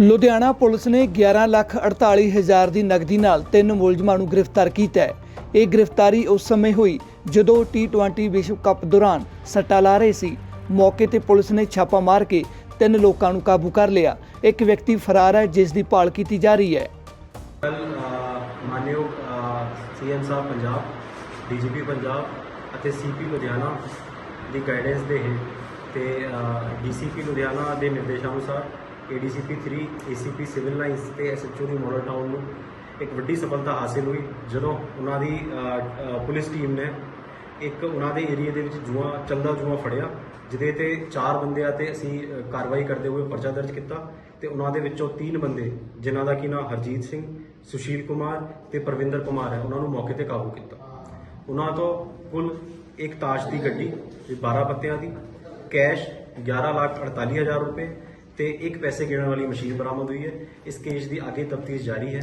Ludhiana police ਨੇ 11 ਲੱਖ 48 ਹਜ਼ਾਰ ਦੀ ਨਕਦੀ ਨਾਲ ਤਿੰਨ ਮੁਲਜ਼ਮਾਂ ਨੂੰ ਗ੍ਰਿਫਤਾਰ ਕੀਤਾ ਹੈ। ਇਹ ਗ੍ਰਿਫਤਾਰੀ ਉਸ ਸਮੇਂ ਹੋਈ ਜਦੋਂ T20 ਵਿਸ਼ਵ ਕੱਪ ਦੌਰਾਨ ਸੱਟਾ ਲਾ ਰਹੇ ਸੀ। ਮੌਕੇ ਤੇ ਪੁਲਿਸ ਨੇ ਛਾਪਾ ਮਾਰ ਕੇ ਤਿੰਨ ਲੋਕਾਂ ਨੂੰ ਕਾਬੂ ਕਰ ਲਿਆ। ਇੱਕ ਵਿਅਕਤੀ ਫਰਾਰ ਹੈ, ਜਿਸ ਦੀ ਭਾਲ ਕੀਤੀ ਜਾ ਰਹੀ ਹੈ। ਕੱਲ ਮਾਨਯੋਗ ਸੀਐਮ ਸਾਹਿਬ ਪੰਜਾਬ ਡੀਜੀਪੀ ਪੰਜਾਬ ਅਤੇ ਸੀਪੀ ਲੁਧਿਆਣਾ ਦੀ ਗਾਈਡੈਂਸ ਦੇ ਹੇਠ ਤੇ ਡੀਸੀਪੀ ਲੁਧਿਆਣਾ ਦੇ ਨਿਰਦੇਸ਼ਾਂ ਅਨੁਸਾਰ ਏਡੀਸੀਪੀ 3 ਏਸੀਪੀ ਸਿਵਲ ਲਾਈਨਸ ਤੇ ਐਸਐਚਓ ਦੀ ਮੋਡਲ ਟਾਊਨ ਨੂੰ ਇੱਕ ਵੱਡੀ ਸਫਲਤਾ ਹਾਸਿਲ ਹੋਈ, ਜਦੋਂ ਉਹਨਾਂ ਦੀ ਪੁਲਿਸ ਟੀਮ ਨੇ ਇੱਕ ਉਹਨਾਂ ਦੇ ਏਰੀਆ ਦੇ ਵਿੱਚ ਜੂਆ, ਚਲਦਾ ਜੂਆ ਫੜਿਆ, ਜਿਹਦੇ ਤੇ ਚਾਰ ਬੰਦਿਆਂ ਤੇ ਅਸੀਂ ਕਾਰਵਾਈ ਕਰਦੇ ਹੋਏ ਪਰਚਾ ਦਰਜ ਕੀਤਾ ਤੇ ਉਹਨਾਂ ਦੇ ਵਿੱਚੋਂ ਤਿੰਨ ਬੰਦੇ, ਜਿਨ੍ਹਾਂ ਦਾ ਕੀ ਨਾਮ ਹਰਜੀਤ ਸਿੰਘ, ਸੁਸ਼ੀਲ ਕੁਮਾਰ ਤੇ ਪ੍ਰਵਿੰਦਰ ਕੁਮਾਰ ਹੈ, ਉਹਨਾਂ ਨੂੰ ਮੌਕੇ ਤੇ ਕਾਬੂ ਕੀਤਾ। ਉਹਨਾਂ ਤੋਂ ਕੁੱਲ ਇੱਕ ਤਾਸ਼ ਦੀ ਗੱਡੀ ਤੇ 12 ਪੱਤਿਆਂ ਦੀ, ਕੈਸ਼ 11 ਲੱਖ 48 ਹਜ਼ਾਰ ਰੁਪਏ ਤੇ ਇੱਕ ਪੈਸੇ ਗਿਣਨ ਵਾਲੀ ਮਸ਼ੀਨ ਬਰਾਮਦ ਹੋਈ ਹੈ। ਇਸ ਕੇਸ ਦੀ ਅੱਗੇ ਤਫਤੀਸ਼ ਜਾਰੀ ਹੈ।